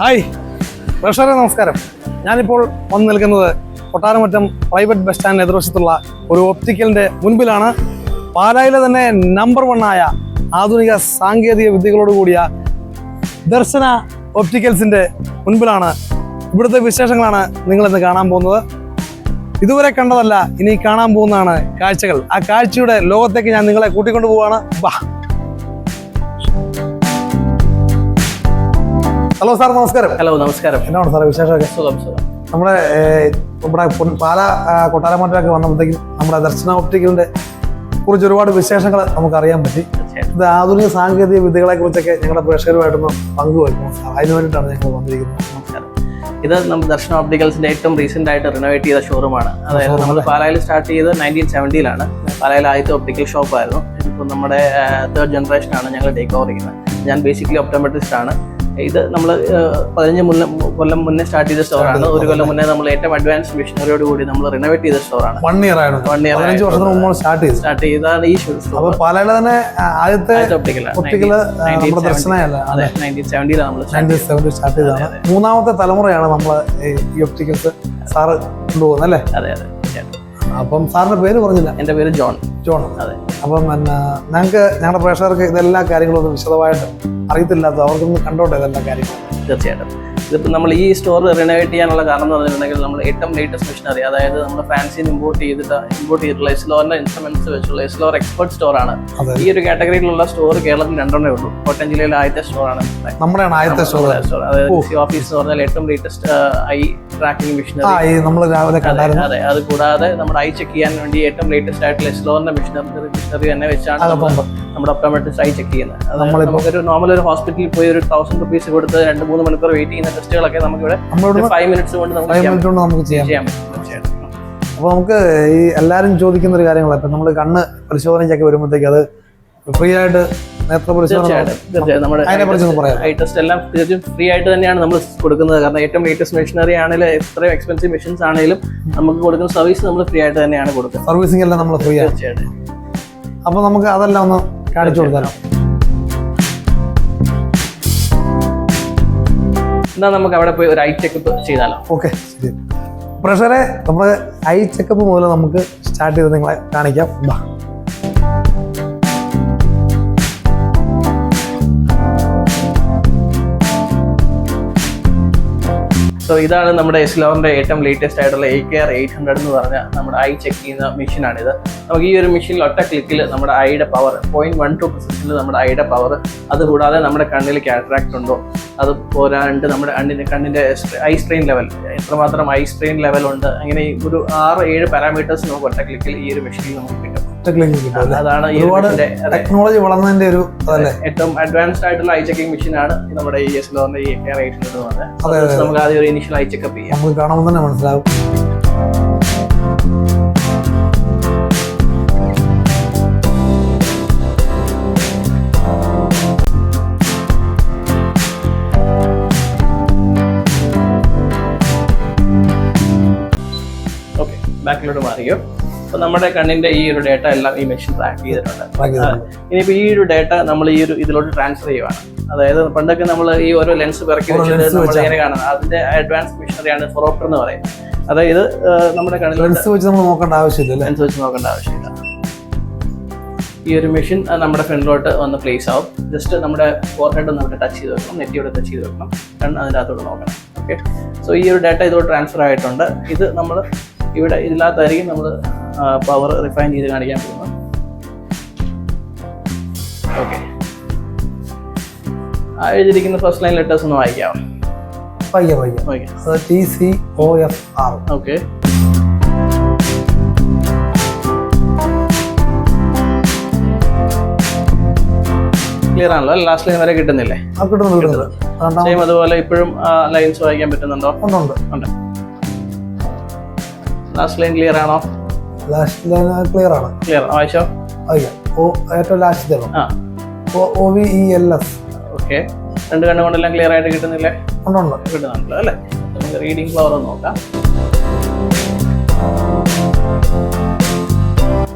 Hi. പ്രേക്ഷകരെ നമസ്കാരം. ഞാനിപ്പോൾ വന്നു നിൽക്കുന്നത് കൊട്ടാരമറ്റം പ്രൈവറ്റ് ബസ് സ്റ്റാൻഡിന് എതിർവശത്തുള്ള ഒരു ഒപ്റ്റിക്കലിന്റെ മുൻപിലാണ്. പാലായിലെ തന്നെ നമ്പർ ആയ ആധുനിക സാങ്കേതിക വിദ്യകളോട് കൂടിയ ദർശന ഒപ്റ്റിക്കൽസിന്റെ മുൻപിലാണ് ഇവിടുത്തെ വിശേഷങ്ങളാണ് നിങ്ങളിന്ന് കാണാൻ പോകുന്നത്. ഇതുവരെ കണ്ടതല്ല ഇനി കാണാൻ പോകുന്നതാണ് കാഴ്ചകൾ. ആ കാഴ്ചയുടെ ലോകത്തേക്ക് ഞാൻ നിങ്ങളെ കൂട്ടിക്കൊണ്ടു പോവാണ് ബാ ഹലോ സാർ നമസ്കാരം. ഹലോ നമസ്കാരം. എന്നാണ് സാറേ വിശേഷമൊക്കെ? സുഖം സുഖം. നമ്മുടെ നമ്മുടെ പാല ആ, വന്നപ്പോഴത്തേക്കും നമ്മുടെ ദർശന ഓപ്റ്റിക്കലിന്റെ കുറിച്ച് ഒരുപാട് വിശേഷങ്ങൾ നമുക്ക് അറിയാൻ പറ്റി ഇത് ആധുനിക സാങ്കേതിക വിദ്യകളെ കുറിച്ചൊക്കെ ഞങ്ങളുടെ പ്രേക്ഷകരുമായിട്ടൊന്ന് പങ്കുവയ്ക്കണം സാർ അതിന് വേണ്ടിയിട്ടാണ് ഞങ്ങൾ വന്നിരിക്കുന്നത്. ഇത് നമ്മൾ ദർശന ഓപ്റ്റിക്കൽസിന്റെ ഏറ്റവും റീസെന്റ് ആയിട്ട് റിനോവേറ്റ് ചെയ്ത ഷോറൂമാണ് അതായത് നമ്മൾ പാലായിൽ സ്റ്റാർട്ട് ചെയ്ത് നയന്റീൻ സെവന്റിയിലാണ് പാലായിൽ ആദ്യത്തെ ഓപ്റ്റിക്കൽ ഷോപ്പ് ആയിരുന്നു. ഇതിപ്പോൾ നമ്മുടെ തേർഡ് ജനറേഷനാണ് ഞങ്ങൾ ടേക്ക് ഓവർ ചെയ്യുന്നത്. ഞാൻ ബേസിക്കലി ഒപ്റ്റോമെട്രിസ്റ്റ് ആണ്. ഇത് നമ്മൾ പതിനഞ്ച് മുന്നേ കൊല്ലം മുന്നേ സ്റ്റാർട്ട് ചെയ്ത സ്റ്റോറാണ് ഒരു കൊല്ലം മുന്നേ നമ്മൾ ഏറ്റവും അഡ്വാൻസ് മെഷീനറിയോട് കൂടി നമ്മൾ റിനോവേറ്റ് ചെയ്ത സ്റ്റോറാണ് വൺ ഇയർ ആയിരുന്നു. വൺ ഇയർ പതിനഞ്ച് വർഷത്തിന് മുമ്പ് സ്റ്റാർട്ട് ചെയ്തു സ്റ്റാർട്ട് ചെയ്താണ് ഈ ഷൂസ് അപ്പോൾ പാലയിലെ തന്നെ ആദ്യത്തെ ഒപ്റ്റിക്കൽ ഒപ്റ്റിക്കൽ നമ്മുടെ ദർശനമല്ല അതെ നയന്റീൻ സെവന്റിയിലാണ് നമ്മൾ നയന്റീൻ സെവന്റി സ്റ്റാർട്ട് ചെയ്തതാണ്. മൂന്നാമത്തെ തലമുറയാണ് നമ്മൾ ഈ ഒപ്റ്റിക്കൽസ് സാറ് കൊണ്ടുപോകുന്നത് അല്ലേ? അതെ അതെ. അപ്പം സാറിന്റെ പേര് പറഞ്ഞില്ല. എന്റെ പേര് ജോൺ. ജോൺ. അതെ. അപ്പം പിന്നെ ഞങ്ങൾക്ക് ഞങ്ങളുടെ പ്രേക്ഷകർക്ക് ഇതെല്ലാ കാര്യങ്ങളും ഒന്ന് വിശദമായിട്ട് അറിയത്തില്ലാത്ത അവർക്കൊന്ന് കണ്ടോട്ടെ ഇതെല്ലാ കാര്യങ്ങളും? തീർച്ചയായിട്ടും. ഇതിപ്പോൾ നമ്മൾ ഈ സ്റ്റോർ റിനോവേറ്റ് ചെയ്യാനുള്ള കാരണം എന്ന് പറഞ്ഞിട്ടുണ്ടെങ്കിൽ നമ്മൾ ഏറ്റവും ലേറ്റസ്റ്റ് മെഷീനറി അതായത് നമ്മൾ ഫാൻസിയിൽ ഇമ്പോർട്ട് ചെയ്തിട്ട് ഇമ്പോർട്ട് ചെയ്തിട്ടുള്ള എസ്ലോറിന്റെ ഇൻസ്ട്രുമെന്റ്സ് വെച്ചുള്ള എസ്ലോർ എക്സ്പെർട്ട് സ്റ്റോറാണ്. ഈ ഒരു കാറ്റഗറിയിലുള്ള സ്റ്റോർ കേരളത്തിൽ രണ്ടെണ്ണേ ഉള്ളൂ. കോട്ടയം ജില്ലയിലെ ആദ്യത്തെ സ്റ്റോറാണ് നമ്മുടെ ആദ്യത്തെ സ്റ്റോർ അതായത് സി ഓഫീസ് എന്ന് പറഞ്ഞാൽ ഏറ്റവും ലേറ്റസ്റ്റ് ഐ ട്രാക്കിംഗ് മെഷീനറി നമ്മൾ രാവിലെ അതെ അതെ. കൂടാതെ നമ്മുടെ ഐ ചെക്ക് ചെയ്യാൻ വേണ്ടി ഏറ്റവും ലേറ്റസ്റ്റ് ആയിട്ടുള്ള എസ്ലോറിന്റെ മെഷീനറി മെഷീനറി തന്നെ വെച്ചാണ് നമ്മൾ നമ്മുടെ ഒപ്റ്റോമെട്രിസ്റ്റ് ഐ ചെക്ക് ചെയ്യുന്നത്. അതായത് ഒരു നമുക്കൊരു നോർമൽ ഒരു ഹോസ്പിറ്റലിൽ പോയി ഒരു തൗസൻഡ് റുപ്പീസ് കൊടുത്ത് രണ്ട് മൂന്ന് മണിക്കൂർ വെയിറ്റ് ചെയ്യുന്ന ടെസ്റ്റുകളൊക്കെ നമുക്കിവിടെ നമ്മളിവിടെ ഫൈവ് മിനിറ്റ്സ് കൊണ്ട് നമുക്ക് ചെയ്യാൻ നമുക്ക് പറ്റും. അപ്പോൾ നമുക്ക് ഈ എല്ലാവരും ചോദിക്കുന്ന ഒരു കാര്യങ്ങളാണ് ഇപ്പം നമ്മൾ കണ്ണ് പരിശോധനയ്ക്കൊക്കെ വരുമ്പോഴത്തേക്ക് അത് ഫ്രീ ആയിട്ട് ഐ ടെസ്റ്റ് എല്ലാം തീർച്ചയായും ഫ്രീ ആയിട്ട് തന്നെയാണ് നമ്മൾ കൊടുക്കുന്നത്. കാരണം ഏറ്റവും ലേറ്റസ്റ്റ് മെഷീനറി ആണെങ്കിലും എത്രയും എക്സ്പെൻസീവ് മെഷീൻസ് ആണെങ്കിലും നമുക്ക് കൊടുക്കുന്ന സർവീസ് നമ്മൾ ഫ്രീ ആയിട്ട് തന്നെയാണ് കൊടുക്കുന്നത്. സർവീസിംഗ് എല്ലാം നമ്മൾ ഫ്രീ തീർച്ചയായിട്ടും. അപ്പോൾ നമുക്ക് അതെല്ലാം ഒന്ന് കാണിച്ചു കൊടുത്താലോ? എന്നാൽ നമുക്ക് അവിടെ പോയി ഒരു ഐ ചെക്കപ്പ് ചെയ്താലോ? ഓക്കെ ശരി. പ്രഷറെ നമ്മൾ ഐ ചെക്കപ്പ് മുതൽ നമുക്ക് സ്റ്റാർട്ട് ചെയ്ത് നിങ്ങളെ കാണിക്കാം. സോ ഇതാണ് നമ്മുടെ എസ്ലോറിന്റെ ഏറ്റവും ലേറ്റസ്റ്റ് ആയിട്ടുള്ള A K R eight hundred എന്ന് പറഞ്ഞ നമ്മുടെ ഐ ചെക്ക് ചെയ്യുന്ന മെഷീനാണിത് നമുക്ക് ഈ ഒരു മെഷീനിൽ ഒറ്റ ക്ലിക്കിൽ നമ്മുടെ ഐയുടെ പവർ പോയിന്റ് വൺ ടു പെർസെന്റിൽ നമ്മുടെ ഐയുടെ പവർ അതുകൂടാതെ നമ്മുടെ കണ്ണിൽ കാറ്ററാക്ട് ഉണ്ടോ? അത് പോരാണ്ട് നമ്മുടെ കണ്ണിന്റെ കണ്ണിന്റെ ഐ സ്ട്രെയിൻ ലെവൽ എത്രമാത്രം ഐ സ്ട്രെയിൻ ലെവൽ ഉണ്ട്? അങ്ങനെ ഒരു ആറ് ഏഴ് പാരാമീറ്റേഴ്സ് നമുക്ക് ഒറ്റ ക്ലിക്കിൽ ഈ ഒരു മെഷീനിൽ നമുക്ക് കിട്ടും. കിട്ടും അതാണ് ഒരുപാട് ടെക്നോളജി വളർന്നതിന്റെ ഒരു അതല്ലേ? ഏറ്റവും അഡ്വാൻസ്ഡ് ആയിട്ടുള്ള ഐ ചെക്കിംഗ് മെഷീൻ ആണ് നമ്മുടെ ഈ ഈ ആർ എയ്റ്റ് ഹൺഡ്രഡ് എന്ന് അതെ, പറഞ്ഞത് നമുക്ക് ആദ്യം ഒരു ഇനിഷ്യൽ ഐ ചെക്കപ്പ് ചെയ്യാം. നമുക്ക് കാണുമ്പോൾ തന്നെ മനസ്സിലാവും. ബാക്കിലോട്ട് മാറിയോ അപ്പൊ നമ്മുടെ കണ്ണിന്റെ ഈ ഒരു ഡേറ്റ എല്ലാം ഈ മെഷീൻ ട്രാക്ക് ചെയ്തിട്ടുണ്ട്. ഇനിയിപ്പോൾ ഈ ഒരു ഡേറ്റ നമ്മൾ ഈ ഒരു ഇതിലോട്ട് ട്രാൻസ്ഫർ ചെയ്യുവാണ്. അതായത് പണ്ടൊക്കെ നമ്മൾ ഈ ഓരോ ലെൻസ് പിറക്കി വെച്ചിട്ട് നമ്മൾ. എങ്ങനെ കാണുന്നത്. അതിന്റെ അഡ്വാൻസ് മെഷീനറിയാണ് ഫോറോപ്റ്റർ എന്ന് പറയുന്നത്. അതായത് നമ്മുടെ കണ്ണിൽ ലെൻസ് വെച്ച് നമ്മൾ നോക്കേണ്ട ആവശ്യമില്ല ലെൻസ് വെച്ച് നോക്കേണ്ട ആവശ്യമില്ല. ഈ ഒരു മെഷീൻ നമ്മുടെ ഫ്രണ്ടിലോട്ട് വന്ന് പ്ലേസ് ആവും. ജസ്റ്റ് നമ്മുടെ ഫോർഹെഡ് ഒന്ന് അവിടെ ടച്ച് ചെയ്ത് വെക്കണം. നെറ്റിയോടെ ടച്ച് ചെയ്ത് വെക്കണം. കണ്ണ് അതിന്റെ അകത്തോട്ട് നോക്കണം. ഓക്കെ സോ ഈ ഒരു ഡാറ്റ ഇതോട് ട്രാൻസ്ഫർ ആയിട്ടുണ്ട്. ഇത് നമ്മൾ ഇവിടെ ഇതിനകത്തായിരിക്കും നമ്മൾ പവർ റിഫൈൻ ചെയ്ത് കാണിക്കാൻ പോകുന്നത്. ഓക്കെ എഴുതിയിരിക്കുന്ന ഫസ്റ്റ് ലൈൻ ലെറ്റേഴ്സ് ഒന്ന് വായിക്കാം. പയ്യ പയ്യ. Okay T C O F R okay clear ആണല്ലോ? ലാസ്റ്റ് ലൈൻ വരെ കിട്ടുന്നില്ലേ? കിട്ടുന്നുണ്ട് അതുപോലെ ഇപ്പോഴും ലൈൻസ് വായിക്കാൻ പറ്റുന്നുണ്ടോ? ഉണ്ട്. ഉണ്ട്. ലാസ്റ്റ് ലൈൻ ക്ലിയർ ആണോ? ലാസ്റ്റ് ലൈൻ ക്ലിയർ ആണ്? ക്ലിയർ വായിച്ചോ. പയ്യ ഓ ഏറ്റവും ലാസ്റ്റ് ആ. O O V E L S. Okay. രണ്ട് കണ്ണു കൊണ്ടെല്ലാം ക്ലിയർ ആയിട്ട് കിട്ടുന്നില്ലേ? ഉണ്ടുണ്ട് കിട്ടുന്നുണ്ടല്ലോ അല്ലേ? നമുക്ക് റീഡിംഗ് ഒന്ന് നോക്കാം.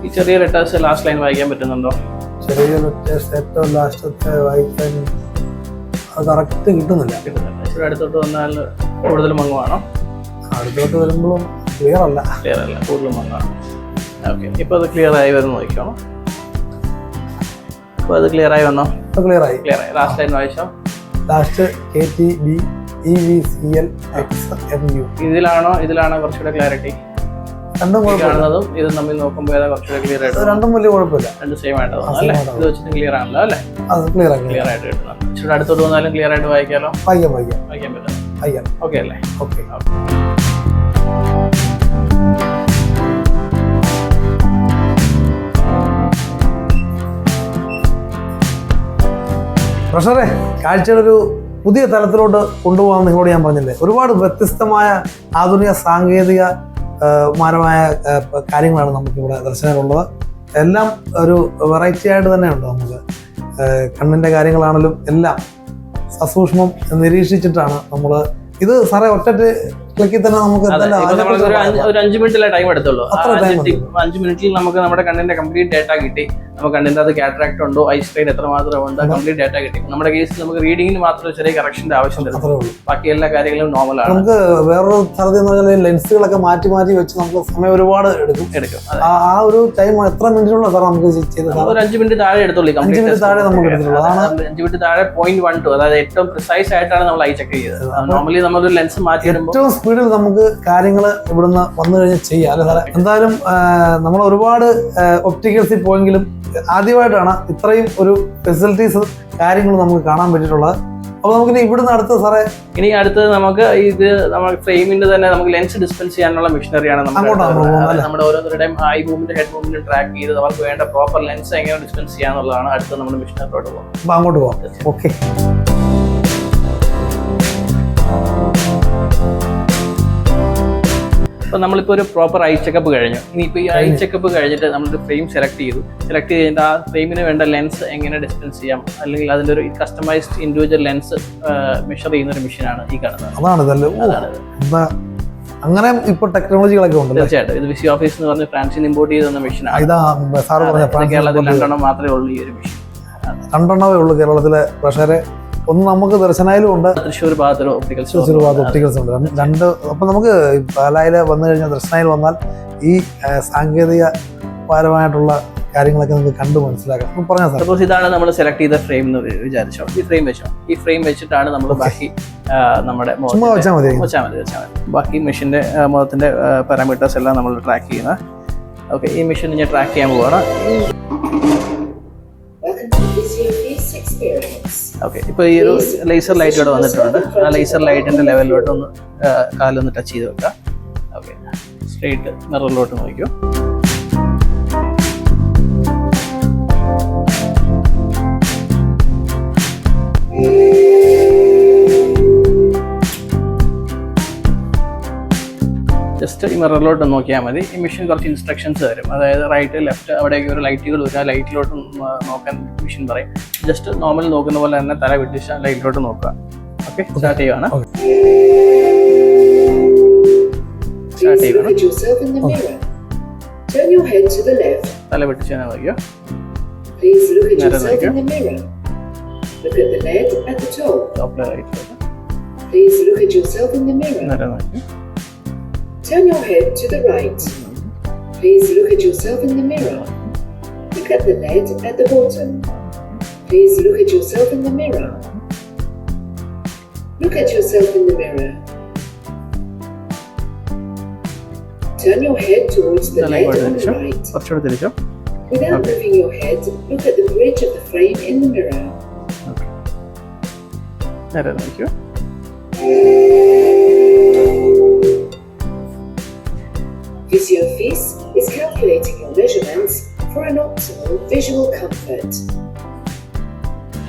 ഈ ചെറിയ ലെറ്റേഴ്സ് ലാസ്റ്റ് ലൈൻ വായിക്കാൻ പറ്റുന്നുണ്ടോ? ചെറിയ ലെറ്റേഴ്സ് ഏറ്റവും ലാസ്റ്റത്തെ വായിക്കാൻ അത് കറക്റ്റ് കിട്ടുന്നില്ല. കിട്ടുന്നില്ല. അടുത്തോട്ട് വന്നാൽ കൂടുതൽ മങ്ങുവാണോ? അടുത്തോട്ട് വരുമ്പോഴും ക്ലിയർ അല്ല ക്ലിയർ അല്ല കൂടുതലും വന്നതാണ്. ഓക്കെ ഇപ്പോൾ അത് ക്ലിയർ ആയി വരുന്ന നോക്കിക്കോണം ഇപ്പോൾ അത് ക്ലിയർ ആയി വന്നോ? ഇപ്പോൾ ക്ലിയർ ആയി ക്ലിയർ ആയി ലാസ്റ്റ് ലൈൻ വായിച്ചോ? Last K T B E V C L X M U ഇതിലാണോ? ഇതിലാണോ കുറച്ചുകൂടെ ക്ലാരിറ്റി രണ്ടും കാണുന്നതും ഇത് നമ്മൾ നോക്കുമ്പോൾ ഏതാ കുറച്ചുകൂടെ ക്ലിയർ ആയിട്ട് രണ്ടും വലിയ കുഴപ്പമില്ല. രണ്ട് സെയിം ആയിട്ട് അല്ലേ? ഇത് വെച്ചിട്ട് ക്ലിയർ ആണല്ലോ അല്ലേ? അത് ക്ലിയർ ക്ലിയർ ആയിട്ട് കിട്ടുന്നുണ്ട് ഇച്ചിരി അടുത്തോട്ട് വന്നാലും ക്ലിയർ ആയിട്ട് വായിക്കാലോ? വായിക്കാം വായിക്കാം. വായിക്കാൻ പറ്റും. വായിക്കാം. ഓക്കെ അല്ലേ? ഓക്കെ പ്രഷറെ കാഴ്ചയുടെ ഒരു പുതിയ തലത്തിലോട്ട് കൊണ്ടുപോകാൻ നിങ്ങളോട് ഞാൻ പറഞ്ഞില്ലേ? ഒരുപാട് വ്യത്യസ്തമായ ആധുനിക സാങ്കേതിക മാനമായ കാര്യങ്ങളാണ് നമുക്കിവിടെ ദർശനമുള്ളത് എല്ലാം ഒരു വെറൈറ്റി ആയിട്ട് തന്നെയുണ്ട് നമുക്ക്. കണ്ണിന്റെ കണ്ണിന്റെ കാര്യങ്ങളാണെങ്കിലും എല്ലാം സസൂക്ഷ്മം നിരീക്ഷിച്ചിട്ടാണ് നമ്മൾ ഇത് സാറേ ഒറ്റ ക്ലിക്കിൽ തന്നെ നമുക്ക് ഒരു അഞ്ച് മിനിറ്റിലെ ടൈം എടുത്തുള്ളൂ. അഞ്ച് മിനിറ്റിൽ നമുക്ക് നമ്മുടെ കണ്ണിന്റെ കംപ്ലീറ്റ് ഡേറ്റ കിട്ടി. നമുക്ക് കണ്ണിന്റെ അത് കാറ്ററാക്ട് ഉണ്ടോ? ഐ സ്ട്രെയിൻ എത്ര മാത്രം ഉണ്ട് കംപ്ലീറ്റ് ഡാറ്റ കിട്ടി. നമ്മുടെ കേസിൽ നമുക്ക് റീഡിങ്ങിന് മാത്രം ചെറിയ കറക്ഷന്റെ ആവശ്യം തരും ബാക്കി എല്ലാ കാര്യങ്ങളും നോർമൽ ആണ്. നമുക്ക് വേറൊരു സ്ഥലത്ത് എന്ന് പറഞ്ഞാൽ ലെൻസുകളൊക്കെ മാറ്റി മാറ്റി വെച്ച് നമുക്ക് സമയം ഒരുപാട് എടുക്കും. എടുക്കും. ആ ഒരു ടൈം എത്ര മിനിറ്റിനുള്ള സാർ നമുക്ക് ഒരു അഞ്ച് മിനിറ്റ് താഴെ എടുത്തോളൂ അഞ്ച് മിനിറ്റ് താഴെ നമുക്ക് എടുത്തുള്ളൂ അതാണ് അഞ്ച് മിനിറ്റ് താഴെ പോയിന്റ് വൺ ടു അതായത് ഏറ്റവും പ്രിസൈസ് ആയിട്ടാണ് നമ്മൾ ഐ ചെക്ക് ചെയ്തത് നോർമലി നമ്മളൊരു ലെൻസ് മാറ്റി ഏറ്റവും സ്പീഡിൽ നമുക്ക് കാര്യങ്ങൾ ഇവിടുന്ന് വന്നു കഴിഞ്ഞാൽ ചെയ്യാം. അല്ലെ സാറേ? എന്തായാലും നമ്മൾ ഒരുപാട് ഒപ്റ്റിക്കൽസിൽ പോയെങ്കിലും ആദ്യമായിട്ടാണ് ഇത്രയും ഒരു ഫെസിലിറ്റീസ് കാര്യങ്ങൾ നമുക്ക് കാണാൻ പറ്റിയിട്ടുള്ളത്. അപ്പോൾ നമുക്കിനി ഇവിടുന്ന് അടുത്ത് സാറേ ഇനി അടുത്തത് നമുക്ക് ഇത് നമ്മൾ ഫ്രെയിമിന്റെ തന്നെ നമുക്ക് ലെൻസ് ഡിസ്പെൻസ് ചെയ്യാനുള്ള മെഷീനറിയാണ്? നമ്മുടെ ഓരോരുത്തരുടെയും eye movement head movement track ചെയ്ത് അവർക്ക് വേണ്ട പ്രോപ്പർ ലെൻസ് എങ്ങനെ ഡിസ്പെൻസ് ചെയ്യാന്നുള്ളതാണ് അടുത്ത നമ്മുടെ മെഷീനറിലോട്ട് പോകുന്നത്. അപ്പോൾ അങ്ങോട്ട് പോകാം ഓക്കെ അപ്പൊ നമ്മളിപ്പോ ഒരു പ്രോപ്പർ ഐ ചെക്കപ്പ് കഴിഞ്ഞു. ഇനിയിപ്പോ ഈ ഐ ചെക്കപ്പ് കഴിഞ്ഞിട്ട് നമ്മൾ ഫ്രെയിം സെലക്ട് ചെയ്തു. സെലക്ട് ചെയ്തിട്ട് ആ ഫ്രെയിമിന് വേണ്ട ലെൻസ് എങ്ങനെ ഡിസ്റ്റൻസ് ചെയ്യാം? അല്ലെങ്കിൽ അതിന്റെ ഒരു കസ്റ്റമൈസ്ഡ് ഇൻഡിവിജ്വൽ ലെൻസ് മെഷർ ചെയ്യുന്ന ഒരു മെഷീനാണ് ഈ കാണുന്നത്. അതാണ് അങ്ങനെ ഇപ്പോൾ ടെക്നോളജികളൊക്കെ ഉണ്ട് തീർച്ചയായിട്ടും. ഇത് വിസി ഓഫീസ് എന്ന് പറഞ്ഞ് ഫ്രാൻസിൽ ഇമ്പോർട്ട് ചെയ്ത മെഷീൻ മെഷീനാണ് ഇതാ സാർ പറഞ്ഞ കേരളത്തിൽ രണ്ടെണ്ണം മാത്രമേ ഉള്ളൂ ഈ ഒരു മെഷീൻ രണ്ടെണ്ണമേ ഉള്ളൂ കേരളത്തിലെ പ്രഷറെ ഒന്ന് നമുക്ക് ദർശനായാലും ഉണ്ട്. തൃശ്ശൂർ ഭാഗത്ത് ഒപ്റ്റിക്കൽ തൃശ്ശൂർ ഭാഗത്ത് ഒപ്റ്റിക്കൽസ് ഉണ്ട്. രണ്ട്- അപ്പം നമുക്ക് പാലായിൽ വന്നു കഴിഞ്ഞാൽ ദർശനയിൽ വന്നാൽ ഈ സാങ്കേതിക പരമായിട്ടുള്ള കാര്യങ്ങളൊക്കെ നമുക്ക് കണ്ടു മനസ്സിലാക്കാം. സാർ സപ്പോസ് ഇതാണ് നമ്മൾ സെലക്ട് ചെയ്ത ഫ്രെയിം എന്ന് വിചാരിച്ചോ. ഈ ഫ്രെയിം വെച്ചോ. ഈ ഫ്രെയിം വെച്ചിട്ടാണ് നമ്മൾ ബാക്കി നമ്മുടെ വെച്ചാൽ മതി. വെച്ചാൽ മതി വെച്ചാൽ മതി. ബാക്കി മെഷീന്റെ മുഖത്തിന്റെ പാരാമീറ്റേഴ്സ് എല്ലാം നമ്മൾ ട്രാക്ക് ചെയ്യുന്നത് ഓക്കെ ഈ മെഷീൻ ഞാൻ ട്രാക്ക് ചെയ്യാൻ പോവാണ്. ഓക്കെ ഇപ്പോൾ ഈ ഒരു ലേസർ ലൈറ്റ് ഇവിടെ വന്നിട്ടുണ്ട്. ആ ലേസർ ലൈറ്റിന്റെ ലെവലിലോട്ട് ഒന്ന് കാലൊന്ന് ടച്ച് ചെയ്ത് വെക്കാം. ഓക്കെ സ്ട്രെയിറ്റ് മിററിലോട്ട് നോക്കിയോ ജസ്റ്റ് ഈ മിററിലോട്ട് നോക്കിയാൽ മതി. ഈ മെഷീൻ കുറച്ച് ഇൻസ്ട്രക്ഷൻസ് തരും. അതായത് റൈറ്റ് ലെഫ്റ്റ് അവിടേക്ക് ഒരു ലൈറ്റുകൾ വരും. ആ ലൈറ്റിലോട്ട് നോക്കാൻ മെഷീൻ പറയും. ജസ്റ്റ് നോർമൽ നോക്കുന്ന പോലെ തന്നെ തല വിട്ടിച്ച് ലൈറ്റിലോട്ട് നോക്കുക ഓക്കെ സ്റ്റാർട്ട് ചെയ്യുവാണ് the left. തല വിട്ടിച്ച് തന്നെ നോക്കിയോ Please look at yourself in the mirror. Look at the lead at the top. ടോപ്പിലെ റൈറ്റിലോട്ട് Please look at yourself in the mirror. Turn your head to the right. Please look at yourself in the mirror. Look at the lead at the bottom. Please look at yourself in the mirror. Look at yourself in the mirror. Turn your head towards the light on the right. Without okay. moving your head, look at the bridge of the frame in the mirror. Okay. I don't like you. VisioFis is calculating your measurements for an optimal visual comfort.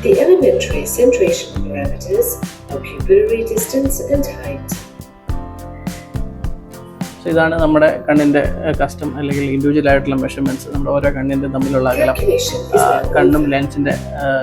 The elementary centration parameters are pupillary distance and height. So ഇതാണ് നമ്മുടെ കണ്ണിന്റെ custom അല്ലെങ്കിൽ individual ആയിട്ടുള്ള measurements നമ്മുടെ ഓരോ കണ്ണിന്റെ തമ്മിലുള്ള അകലം കണ്ണും. ലെൻസിന്റെ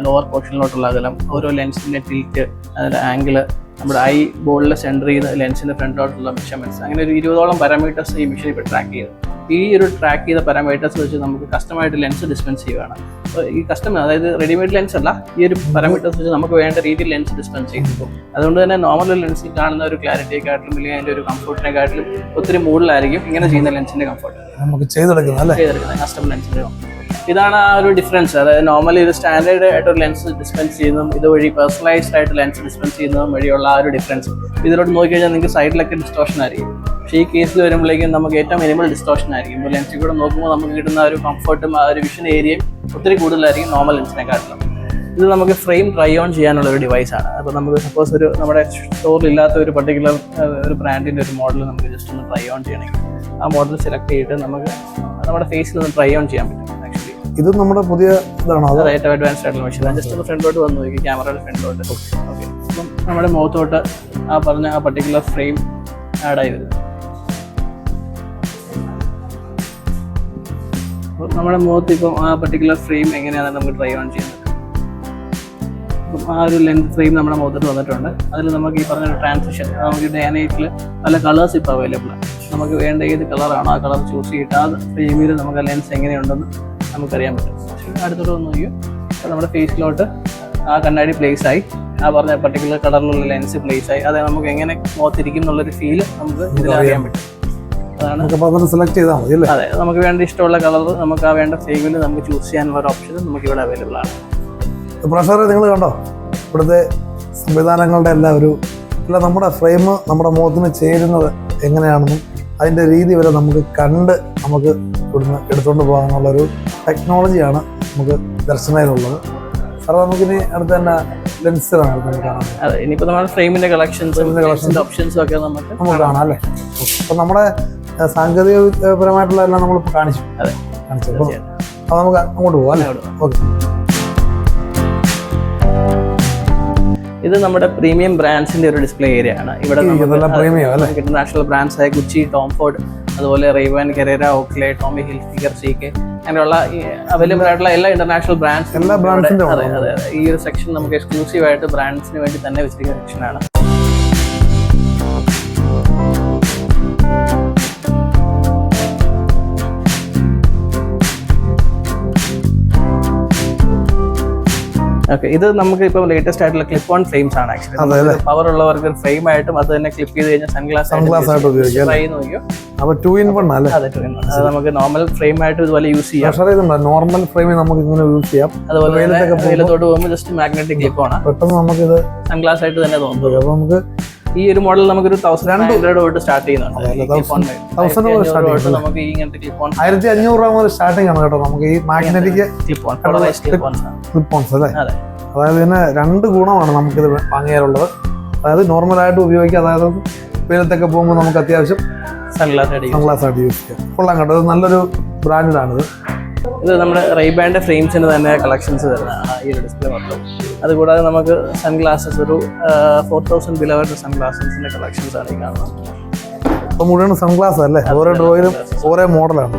ലോവർ പോർഷനിലോട്ടുള്ള അകലം ഓരോ ലെൻസിന്റെ ടിൽറ്റ് അതിന്റെ ആംഗിൾ നമ്മുടെ ഐ ബോളിലെ സെന്റർ ചെയ്ത് ലെൻസിന്റെ ഫ്രണ്ടിലോട്ടുള്ള മെഷർമെന്റ്സ് അങ്ങനെ ഒരു ഇരുപതോളം പാരാമീറ്റേഴ്സ് ഈ മെഷീൻ ഇപ്പോൾ ട്രാക്ക് ചെയ്തു ഈ ഒരു ട്രാക്ക് ചെയ്ത പാരാമീറ്റേഴ്സ് വെച്ച് നമുക്ക് കസ്റ്റമായിട്ട് ലെൻസ് ഡിസ്പെൻസ് ചെയ്യുകയാണ് അപ്പോൾ ഈ കസ്റ്റം അതായത് റെഡിമെയ്ഡ് ലെൻസ് അല്ല ഈ ഒരു പാരാമീറ്റേഴ്സ് വെച്ച് നമുക്ക് വേണ്ട രീതിയിൽ ലെൻസ് ഡിസ്പെൻസ് ചെയ്തു. അതുകൊണ്ട് തന്നെ നോർമൽ ലെൻസിൽ കാണുന്ന ഒരു ക്ലാരിറ്റിയെക്കാട്ടിലും അല്ലെങ്കിൽ അതിന്റെ ഒരു കംഫർട്ടിനെക്കാട്ടിലും ഒത്തിരി മുകളിലായിരിക്കും ഇങ്ങനെ ചെയ്യുന്ന ലെൻസിന്റെ കംഫർട്ട് നമുക്ക് ചെയ്തെടുക്കുന്നത് കസ്റ്റം ചെയ്തെടുക്കുന്നത് കസ്റ്റമർ ലെൻസിന്റെ ഇതാണ് ആ ഒരു ഡിഫറൻസ് അതായത് നോർമലി ഒരു സ്റ്റാൻഡേർഡ് ആയിട്ട് ഒരു ലെൻസ് ഡിസ്പെൻസ് ചെയ്യുന്നതും ഇതുവഴി പേഴ്സണലൈസ്ഡ് ആയിട്ട് ലെൻസ് ഡിസ്പെൻസ് ചെയ്യുന്നതും വഴിയുള്ള ആ ഒരു ഡിഫറൻസ് ഇതിലോട്ട് നോക്കിക്കഴിഞ്ഞാൽ നിങ്ങൾക്ക് സൈഡിലൊക്കെ ഡിസ്ട്രോഷൻ ആയിരിക്കും. പക്ഷേ ഈ കേസിൽ വരുമ്പോഴേക്കും നമുക്ക് ഏറ്റവും മിനിമൽ ഡിസ്ട്രോഷൻ ആയിരിക്കും. ഇപ്പോൾ ലെൻസിൽ കൂടെ നോക്കുമ്പോൾ നമുക്ക് കിട്ടുന്ന ഒരു കംഫർട്ടും ആ ഒരു വിഷൻ ഏരിയയും ഒത്തിരി കൂടുതലായിരിക്കും നോർമൽ ലെൻസിനെക്കാട്ടിലും ഇത് നമുക്ക് ഫ്രെയിം ട്രൈ ഓൺ ചെയ്യാനുള്ള ഒരു ഡിവൈസ് ആണ്. അപ്പോൾ നമുക്ക് സപ്പോസ് ഒരു നമ്മുടെ സ്റ്റോറിൽ ഇല്ലാത്ത ഒരു പർട്ടിക്കുലർ ഒരു ബ്രാൻഡിന്റെ ഒരു മോഡൽ നമുക്ക് ജസ്റ്റ് ഒന്ന് ട്രൈ ഓൺ ചെയ്യണമെങ്കിൽ ആ മോഡൽ സെലക്ട് ചെയ്തിട്ട് നമുക്ക് നമ്മുടെ ഫേസിൽ ഒന്ന് ട്രൈ ഓൺ ചെയ്യാൻ പറ്റും. ഇത് നമ്മുടെ പുതിയ ഇതാണോ അത്? അത് ഏറ്റവും അഡ്വാൻസ്ഡ് ആയിട്ടുള്ള മെഷീൻ ജസ്റ്റ് ഒന്ന് ഫ്രണ്ടിലോട്ട് വന്നു നോക്കി ക്യാമറയുടെ ഫ്രണ്ടിലോട്ട് ഓക്കെ അപ്പം നമ്മുടെ മുഖത്തോട്ട് ആ പറഞ്ഞ ആ പർട്ടിക്കുലർ ഫ്രെയിം ആഡ് ആയി വരും അപ്പോൾ നമ്മുടെ മുഖത്ത് ഇപ്പം ആ പർട്ടിക്കുലർ ഫ്രെയിം എങ്ങനെയാണ് നമുക്ക് ട്രൈ ഓൺ ചെയ്യുന്നത് അപ്പം ആ ഒരു ലെൻസ് ഫ്രെയിം നമ്മുടെ മുഖത്തോട്ട് വന്നിട്ടുണ്ട്. അതിൽ നമുക്ക് ഈ പറഞ്ഞ ട്രാൻസിഷൻ നമുക്ക് ഡേ നൈറ്റിൽ പല കളേഴ്സ് ഇപ്പോൾ അവൈലബിൾ ആണ്. നമുക്ക് വേണ്ട ഏത് കളറാണോ ആ കളർ ചൂസ് ചെയ്തിട്ട് ആ ഫ്രെയിമിൽ നമുക്ക് ലെൻസ് എങ്ങനെയുണ്ടെന്ന് നമുക്കറിയാൻ പറ്റും. അടുത്തോട്ട് വന്ന് നോക്കിയോ. അപ്പോൾ നമ്മുടെ ഫേസിലോട്ട് ആ കണ്ണാടി പ്ലേസ് ആയി. ആ പറഞ്ഞ പർട്ടിക്കുലർ കളറിലുള്ള ലെൻസ് പ്ലേസ് ആയി. അതായത് നമുക്ക് എങ്ങനെ മുഖത്തിരിക്കും എന്നുള്ളൊരു ഫീൽ നമുക്ക് ഇതിൽ അറിയാൻ പറ്റും. അതാണ് സെലക്ട് ചെയ്താൽ മതി അതെ നമുക്ക് വേണ്ട ഇഷ്ടമുള്ള കളർ നമുക്ക് ആ വേണ്ട ഫ്രെയിമിൽ നമുക്ക് ചൂസ് ചെയ്യാനുള്ള ഒരു ഓപ്ഷൻ നമുക്ക് ഇവിടെ അവൈലബിൾ ആണ്. പ്രഷർ നിങ്ങൾ കണ്ടോ? ഇവിടുത്തെ സംവിധാനങ്ങളുടെ എല്ലാം ഒരു അല്ല നമ്മുടെ ഫ്രെയിം നമ്മുടെ മുഖത്തിന് ചേരുന്നത് എങ്ങനെയാണെന്നും അതിന്റെ രീതി വരെ നമുക്ക് കണ്ട് നമുക്ക് ഇവിടുന്ന് എടുത്തുകൊണ്ട് പോകാനുള്ളൊരു ടെക്നോളജിയാണ് നമുക്ക് ദർശനയിലുള്ളത് സാറേ നമുക്കിനി അടുത്ത് തന്നെ ലെൻസിലാണ് അടുത്ത് കാണാൻ അതെ ഇനിയിപ്പോൾ നമ്മുടെ ഫ്രെയിമിന്റെ കളക്ഷൻസും ഓപ്ഷൻസും ഒക്കെ നമുക്ക് നമുക്ക് കാണാം. അല്ലേ? അപ്പം നമ്മുടെ സാങ്കേതിക സാങ്കേതികപരമായിട്ടുള്ള എല്ലാം നമ്മളിപ്പോൾ കാണിച്ചു. അതെ കാണിച്ചു. അപ്പോൾ അപ്പോൾ നമുക്ക് അങ്ങോട്ട് പോകാം അല്ലേ? ഓക്കെ. ഇത് നമ്മുടെ പ്രീമിയം ബ്രാൻഡ്സിന്റെ ഒരു ഡിസ്പ്ലേ ഏരിയ ആണ് ഇവിടെ? ഇന്റർനാഷണൽ ബ്രാൻഡ്സ് ആയ ഗുച്ചി ടോംഫോർഡ് അതുപോലെ Ray Ban Carrera Oakley Tommy Hilfiger C K അങ്ങനെയുള്ള അവൈലബിൾ ആയിട്ടുള്ള എല്ലാ ഇന്റർനാഷണൽ ബ്രാൻഡ്സ് അതെ അതെ. ഈ ഒരു സെക്ഷൻ നമുക്ക് എക്സ്ക്ലൂസീവ് ആയിട്ട് ബ്രാൻഡ്സിന് വേണ്ടി തന്നെ വെച്ചിരിക്കുന്ന സെക്ഷനാണ് ഓക്കെ ഇത് നമുക്ക് ഇപ്പം ലേറ്റസ്റ്റ് ആയിട്ടുള്ള ക്ലിപ്പ് ഓൺ ഫ്രെയിംസ് ആണ് ആക്ച്വലി പവർ ഉള്ളവർക്ക് ഫ്രെയിം ആയിട്ടും അത് തന്നെ ക്ലിപ്പ് ചെയ്ത് കഴിഞ്ഞാൽ സൺഗ്ലാസ് സൺഗ്ലാസ് ആയിട്ട് ഉപയോഗിക്കാം, അതെ നമുക്ക് നോർമൽ ഫ്രെയിം ആയിട്ട് ഇതുപോലെ യൂസ് ചെയ്യാം. നോർമൽ ഫ്രെയിമിൽ നമുക്ക് ഇങ്ങനെ യൂസ് ചെയ്യാം. അതുപോലെ തന്നെ വെയിലത്തോട്ട് പോകുമ്പോൾ ജസ്റ്റ് മാഗ്നറ്റിക് ക്ലിപ്പ് ആണ് പെട്ടെന്ന് നമുക്കിത് സൺഗ്ലാസ് ആയിട്ട് തന്നെ തോന്നുന്നു അപ്പോൾ നമുക്ക് ഈ ഒരു മോഡൽ നമുക്കൊരു തൗസൻഡ് ഹൺഡ്രഡ് തൊട്ട് സ്റ്റാർട്ട് ചെയ്യുന്നുണ്ട്. നമുക്ക് ഈ ഇങ്ങനത്തെ ക്ലിപ്പ് ഓൺ ആയിരത്തി അഞ്ഞൂറ് രൂപ മുതൽ സ്റ്റാർട്ടിംഗ് ആണ് കേട്ടോ നമുക്ക് ഈ magnetic clip on polarise clip ons അല്ലേ? അതായത് ഇതിന് രണ്ട് ഗുണമാണ് ഇത് വാങ്ങിയാലുള്ളത്. അതായത് നോർമലായിട്ട് ഉപയോഗിക്കുക അതായത് വെയിലത്തൊക്കെ പോകുമ്പോൾ നമുക്ക് അത്യാവശ്യം സൺഗ്ലാസ് ആയിട്ട് യൂസ് ചെയ്യാം. കൊള്ളാം കേട്ടോ. നല്ലൊരു ബ്രാൻഡാണിത് ഇത് നമ്മുടെ റൈബാൻഡ് ഫ്രെയിംസിന് തന്നെ കളക്ഷൻസ് തരുന്ന ഈ ഒരു ഡിസ്പ്ലേ മൊത്തം. അതുകൂടാതെ നമുക്ക് സൺഗ്ലാസസ് ഒരു ഫോർ തൗസൻഡ് ബിലവരുടെ സൺഗ്ലാസസിന്റെ കളക്ഷൻസ് ആണ് ഈ കാണുന്നത്. അപ്പോൾ മുഴുവൻ സൺഗ്ലാസ് അല്ലേ? ഓരോ ഡ്രോയിലും ഓരോ മോഡലാണ്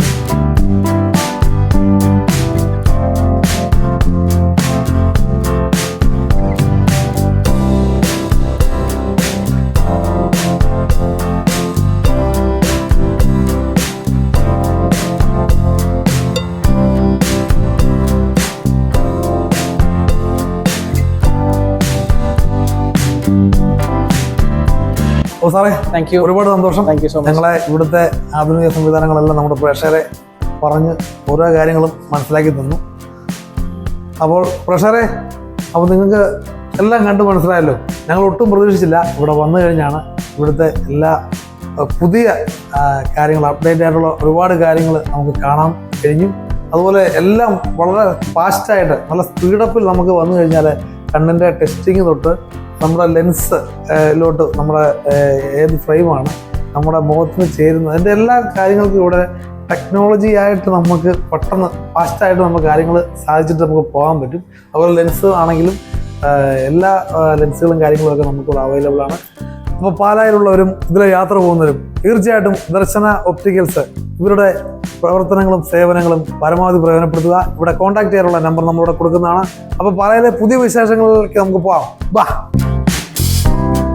സാറേ താങ്ക് യു ഒരുപാട് സന്തോഷം. താങ്ക് യു സോ മച്ച് ഞങ്ങളെ ഇവിടുത്തെ ആധുനിക സംവിധാനങ്ങളെല്ലാം നമ്മുടെ പ്രേക്ഷകരെ പറഞ്ഞ് ഓരോ കാര്യങ്ങളും മനസ്സിലാക്കി തന്നു. അപ്പോൾ പ്രേക്ഷകരെ അപ്പോൾ നിങ്ങൾക്ക് എല്ലാം കണ്ട് മനസ്സിലായല്ലോ. ഞങ്ങൾ ഒട്ടും പ്രതീക്ഷിച്ചില്ല. ഇവിടെ വന്നു കഴിഞ്ഞാണ് ഇവിടുത്തെ എല്ലാ പുതിയ കാര്യങ്ങൾ അപ്ഡേറ്റ് ആയിട്ടുള്ള ഒരുപാട് കാര്യങ്ങൾ നമുക്ക് കാണാൻ കഴിഞ്ഞു. അതുപോലെ എല്ലാം വളരെ ഫാസ്റ്റായിട്ട് നല്ല സ്പീഡപ്പിൽ നമുക്ക് വന്നു കഴിഞ്ഞാൽ കണ്ണിന്റെ ടെസ്റ്റിങ് തൊട്ട് നമ്മുടെ ലെൻസ് ലോട്ട് നമ്മുടെ ഏത് ഫ്രെയിമാണ് നമ്മുടെ മുഖത്തിന് ചേരുന്നത്. അതിന്റെ എല്ലാ കാര്യങ്ങൾക്കും ഇവിടെ ടെക്നോളജി ആയിട്ട് നമുക്ക് പെട്ടെന്ന് ഫാസ്റ്റായിട്ട് നമുക്ക് കാര്യങ്ങൾ സാധിച്ചിട്ട് നമുക്ക് പോകാൻ പറ്റും. അതുപോലെ ലെൻസ് ആണെങ്കിലും എല്ലാ ലെൻസുകളും കാര്യങ്ങളും ഒക്കെ നമുക്കിവിടെ അവൈലബിൾ ആണ്. അപ്പോൾ പാലായിലുള്ളവരും ഇതിലെ യാത്ര പോകുന്നവരും തീർച്ചയായിട്ടും ദർശന ഒപ്റ്റിക്കൽസ് ഇവരുടെ പ്രവർത്തനങ്ങളും സേവനങ്ങളും പരമാവധി പ്രയോജനപ്പെടുത്തുക. ഇവിടെ കോൺടാക്ട് ചെയ്യാനുള്ള നമ്പർ നമ്മളിവിടെ കൊടുക്കുന്നതാണ്. അപ്പോൾ പാലയിലെ പുതിയ വിശേഷങ്ങളിലേക്ക് നമുക്ക് പോകാം ബാ! Bye.